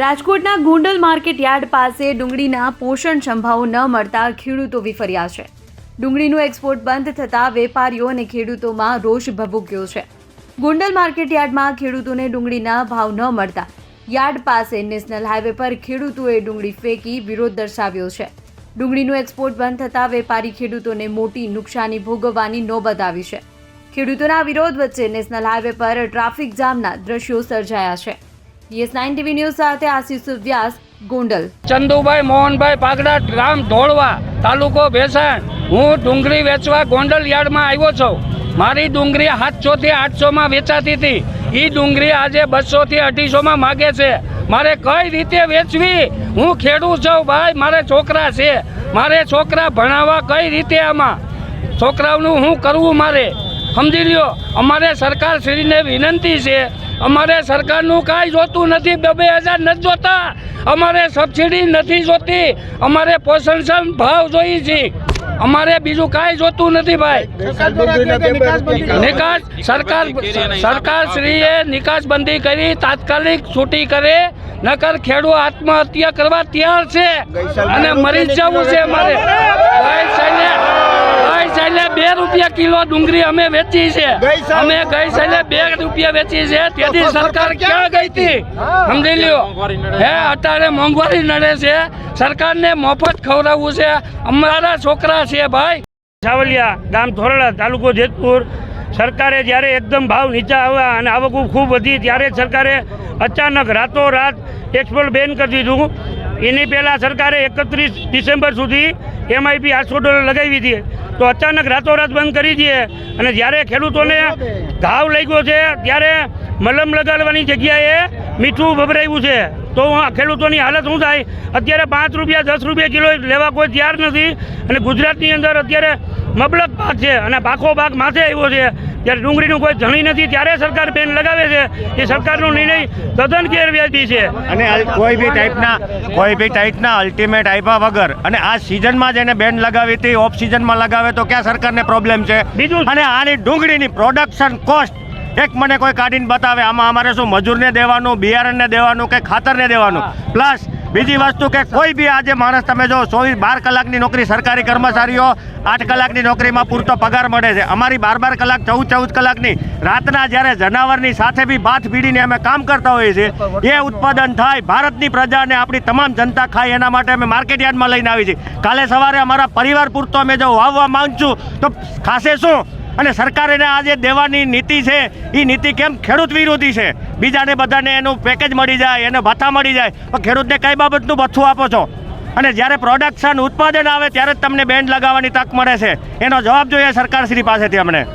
રાજકોટના Gondal market yard પાસે ડુંગળીના પોષણ સંભાવ ન મળતા ખેડૂતો વિફર્યા છે. ડુંગળીનું એક્સપોર્ટ બંધ થતાં વેપારીઓ અને ખેડૂતોમાં રોષ ભભૂક્યો છે. ગોંડલ માર્કેટ યાર્ડમાં ખેડૂતોને ડુંગળીના ભાવ ન મળતા યાર્ડ પાસે નેશનલ હાઈવે પર ખેડૂતોએ ડુંગળી ફેંકી વિરોધ દર્શાવ્યો છે. ડુંગળીનું એક્સપોર્ટ બંધ થતાં વેપારી ખેડૂતોને મોટી નુકસાની ભોગવવાની નોબત આવી છે. ખેડૂતોના વિરોધ વચ્ચે નેશનલ હાઈવે પર ટ્રાફિક જામના દ્રશ્યો સર્જાયા છે. યસ, નાઇન ટીવી ન્યૂઝ સાથે આશીષ વ્યાસ, ગોંડલ. ચંદુભાઈ, મોહનભાઈ પાગડા ગામ ધોળવા, તાલુકો ભેસાણ. હું ડુંગળી વેચવા ગોંડલ યાર્ડમાં આવ્યો છું. મારી ડુંગળી સાતસો થી આઠસો માં વેચાતી હતી. એ ડુંગળી આજે બસો થી અઢીસો માં માગે છે. મારે કઈ રીતે વેચવી? હું ખેડૂત છું, ભાઈ, મારે છોકરા છે. મારે છોકરા ભણાવવા કઈ રીતે આમાં? છોકરાઓનું હું કરવું મારે? સમજી લ્યો અમારે સરકાર શ્રીને વિનંતી છે અમારે સરકારનું કાંઈ જોતું નથી બે બે હજાર નથી જોતા. અમારે સબસિડી નથી જોતી અમારે પોષણક્ષમ ભાવ જોઈએ છે. અમારે બીજું કાંઈ જોતું નથી ભાઈ. નિકાસ સરકાર સરકાર શ્રીએ નિકાસ બંધી કરી તાત્કાલિક છૂટી કરે નકર ખેડૂત આત્મહત્યા કરવા તૈયાર છે. અને મરી જવું છે અમારે ગઈ સાલે ગઈ સાલે બે રૂપિયા કિલો ડુંગળી અમે વેચી છે. અમે ગઈ સાલે બે રૂપિયા વેચી છે. તેથી સરકાર ક્યાં ગઈ હતી? સમજી લ્યો. હે અત્યારે મોંઘવારી નડે છે. સરકારને મફત ખવડાવવું છે. અમારા છોકરા છે ભાઈ. સાવલિયા ગામ ધોરડા તાલુકો જેતપુર. સરકારે જ્યારે એકદમ ભાવ નીચા આવ્યા અને આવક ખૂબ વધી ત્યારે સરકારે અચાનક રાતોરાત એક્સપોર્ટ બેન કરી દીધું. એની પહેલાં સરકારે એકત્રીસ ડિસેમ્બર સુધી એમઆઈપી આઠસો ડોલર લગાવી હતી તો અચાનક રાતોરાત બંધ કરી દઈએ. અને જ્યારે ખેડૂતોને ઘાવ લાગ્યો છે, ત્યારે મલમ લગાડવાની જગ્યાએ મીઠું ભભરાયું છે. તો ખેડૂતોની હાલત શું થાય? અત્યારે પાંચ રૂપિયા, દસ રૂપિયા કિલો લેવા કોઈ તૈયાર નથી. અને ગુજરાતની અંદર અત્યારે મબલક પાક છે અને પાકો પાક માથે આવ્યો છે. ત્યારે ડુંગળીનું કોઈ ધણી નથી ત્યારે સરકાર બેન લગાવે છે. એ સરકારનો નિર્ણય તદ્દન ગેરવ્યાજબી છે. અને કોઈ બી ટાઈપના કોઈ બી ટાઈપના અલ્ટિમેટ આપ્યા વગર અને આ સિઝનમાં જ એને બેન લગાવી હતી ઓફ સિઝનમાં લગાવે તો ક્યાં સરકારને પ્રોબ્લેમ છે? બીજું- અને આની ડુંગળીની પ્રોડક્શન કોસ્ટ એક મને કોઈ કાઢીને બતાવે આમાં અમારે શું મજૂરને દેવાનું બિયારણને દેવાનું કે ખાતરને દેવાનું? પ્લસ બીજી વસ્તુ કે કોઈ બી આજે માણસ, તમે જો ચોવીસ, બાર કલાકની નોકરી, સરકારી કર્મચારીઓ આઠ કલાકની નોકરીમાં પૂરતો પગાર મળે છે. અમારી બાર બાર કલાક, ચૌદ ચૌદ કલાકની રાતના જ્યારે જનાવરની સાથે બી બાથ ભીડીને અમે કામ કરતા હોઈએ છીએ, એ ઉત્પાદન થાય, ભારતની પ્રજાને આપણી તમામ જનતા ખાય, એના માટે અમે માર્કેટ યાર્ડમાં લઈને આવી છીએ. કાલે સવારે અમારા પરિવાર પૂરતો અમે જો વાવવા માંગ છું તો ખાસે શું? અને સરકારે આ જે દેવાની નીતિ છે એ નીતિ કેમ ખેડૂત વિરોધી છે? બીજાને બધાને એનું પેકેજ મળી જાય, એને ભથ્થા મળી જાય. તો ખેડૂતને કઈ બાબતનું ભથ્થું આપો છો? અને જ્યારે પ્રોડક્શન ઉત્પાદન આવે, ત્યારે જ તમને બેન્ડ લગાવવાની તક મળે છે. એનો જવાબ જોઈએ સરકારશ્રી પાસેથી અમને.